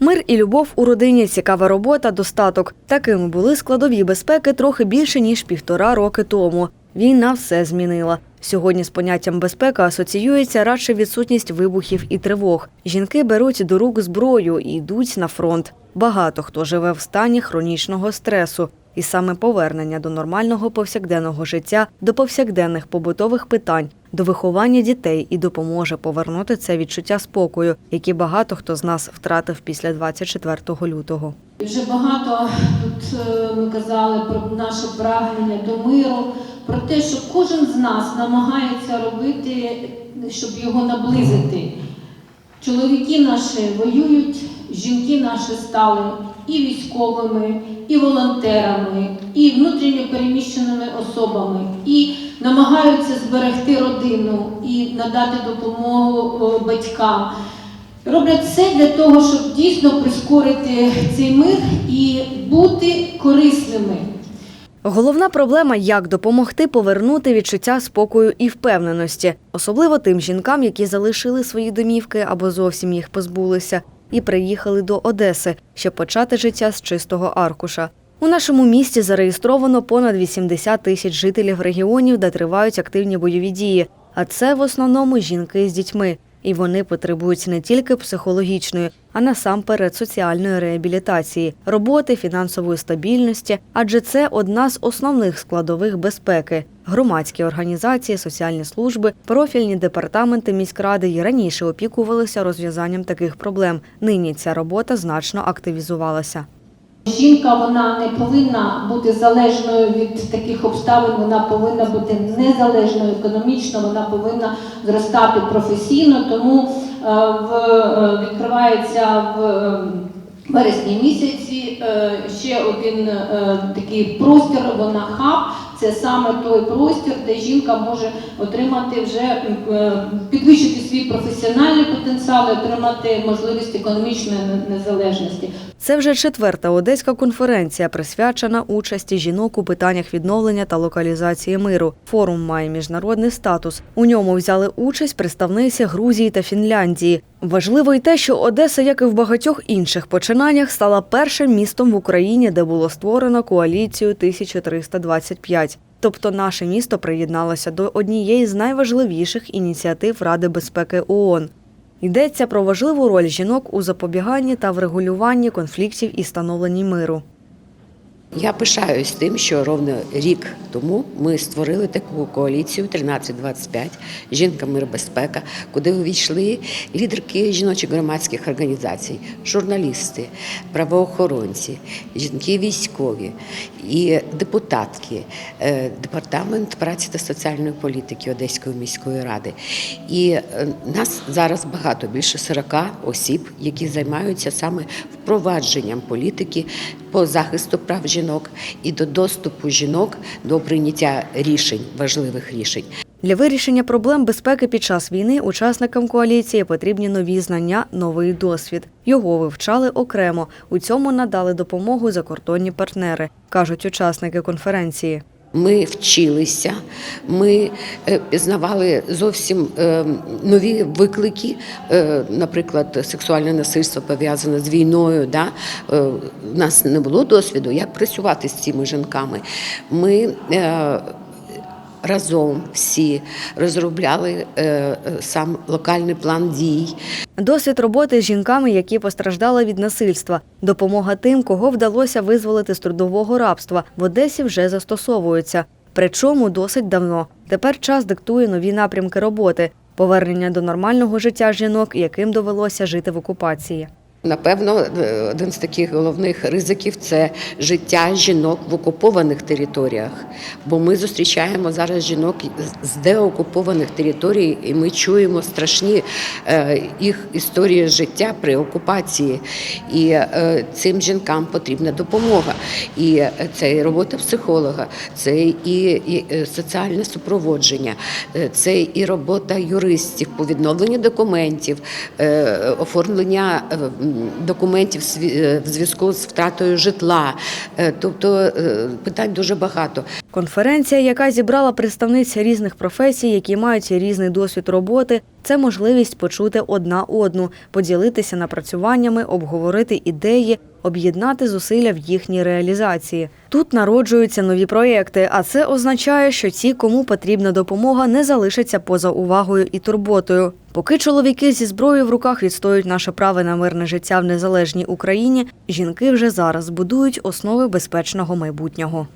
Мир і любов у родині, цікава робота, достаток. Такими були складові безпеки трохи більше ніж півтора роки тому. Війна все змінила. Сьогодні з поняттям безпека асоціюється радше відсутність вибухів і тривог. Жінки беруть до рук зброю і йдуть на фронт. Багато хто живе в стані хронічного стресу. І саме повернення до нормального повсякденного життя, до повсякденних побутових питань, до виховання дітей і допоможе повернути це відчуття спокою, яке багато хто з нас втратив після 24 лютого. Вже багато тут е, ми казали про наше прагнення до миру, про те, що кожен з нас намагається робити, щоб його наблизити. Чоловіки наші воюють, жінки наші стали і військовими, і волонтерами, і внутрішньо переміщеними особами, і намагаються зберегти родину і надати допомогу батькам. Роблять все для того, щоб дійсно прискорити цей мир і бути корисними. Головна проблема як допомогти повернути відчуття спокою і впевненості, особливо тим жінкам, які залишили свої домівки або зовсім їх позбулися, і приїхали до Одеси, щоб почати життя з чистого аркуша. У нашому місті зареєстровано понад 80 тисяч жителів регіонів, де тривають активні бойові дії. А це в основному жінки з дітьми. І вони потребують не тільки психологічної, а насамперед соціальної реабілітації, роботи, фінансової стабільності, адже це одна з основних складових безпеки. Громадські організації, соціальні служби, профільні департаменти міськради й раніше опікувалися розв'язанням таких проблем. Нині ця робота значно активізувалася. Жінка вона не повинна бути залежною від таких обставин, вона повинна бути незалежною економічно, вона повинна зростати професійно. Тому е, в, е, відкривається в е, вересні місяці ще один такий простір, вона хаб. Це саме той простір, де жінка може отримати вже е, підвищити свій професіональний потенціал, і отримати можливість економічної незалежності. Це вже четверта одеська конференція, присвячена участі жінок у питаннях відновлення та локалізації миру. Форум має міжнародний статус. У ньому взяли участь представниці Грузії та Фінляндії. Важливо й те, що Одеса, як і в багатьох інших починаннях, стала першим містом в Україні, де було створено коаліцію 1325. Тобто наше місто приєдналося до однієї з найважливіших ініціатив Ради безпеки ООН. Йдеться про важливу роль жінок у запобіганні та врегулюванні конфліктів і становленні миру. Я пишаюсь тим, що ровно рік тому ми створили таку коаліцію 1325 Жінка, мир, безпека, куди увійшли лідерки жіночих громадських організацій, журналісти, правоохоронці, жінки військові і депутатки, е, департамент праці та соціальної політики Одеської міської ради. І е, нас зараз багато, більше 40 осіб, які займаються саме впровадженням політики по захисту прав жінок і до доступу жінок до прийняття рішень, важливих рішень. Для вирішення проблем безпеки під час війни учасникам коаліції потрібні нові знання, новий досвід. Його вивчали окремо. У цьому надали допомогу закордонні партнери, кажуть учасники конференції. Ми вчилися, ми е, пізнавали зовсім е, нові виклики, е, наприклад, сексуальне насильство пов'язане з війною. Да? У нас не було досвіду, як працювати з цими жінками. Ми разом всі розробляли е, е, сам локальний план дій. Досвід роботи з жінками, які постраждали від насильства, допомога тим, кого вдалося визволити з трудового рабства, в Одесі вже застосовується. Причому досить давно. Тепер час диктує нові напрямки роботи, повернення до нормального життя жінок, яким довелося жити в окупації. Напевно, е, один з таких головних ризиків це життя жінок в окупованих територіях. Бо ми зустрічаємо зараз жінок з деокупованих територій, і ми чуємо страшні е, їх історії життя при окупації. І е, цим жінкам потрібна допомога. І це і робота психолога, це і, соціальне супроводження, це і робота юристів по відновленню документів, оформлення документів е, в зв'язку з втратою житла. Е, Тобто е, питань дуже багато. Конференція, яка зібрала представниць різних професій, які мають різний досвід роботи, це можливість почути одна одну, поділитися напрацюваннями, обговорити ідеї, об'єднати зусилля в їхній реалізації. Тут народжуються нові проєкти, а це означає, що ті, кому потрібна допомога, не залишаться поза увагою і турботою. Поки чоловіки зі зброєю в руках відстоюють наше право на мирне життя в незалежній Україні, жінки вже зараз будують основи безпечного майбутнього.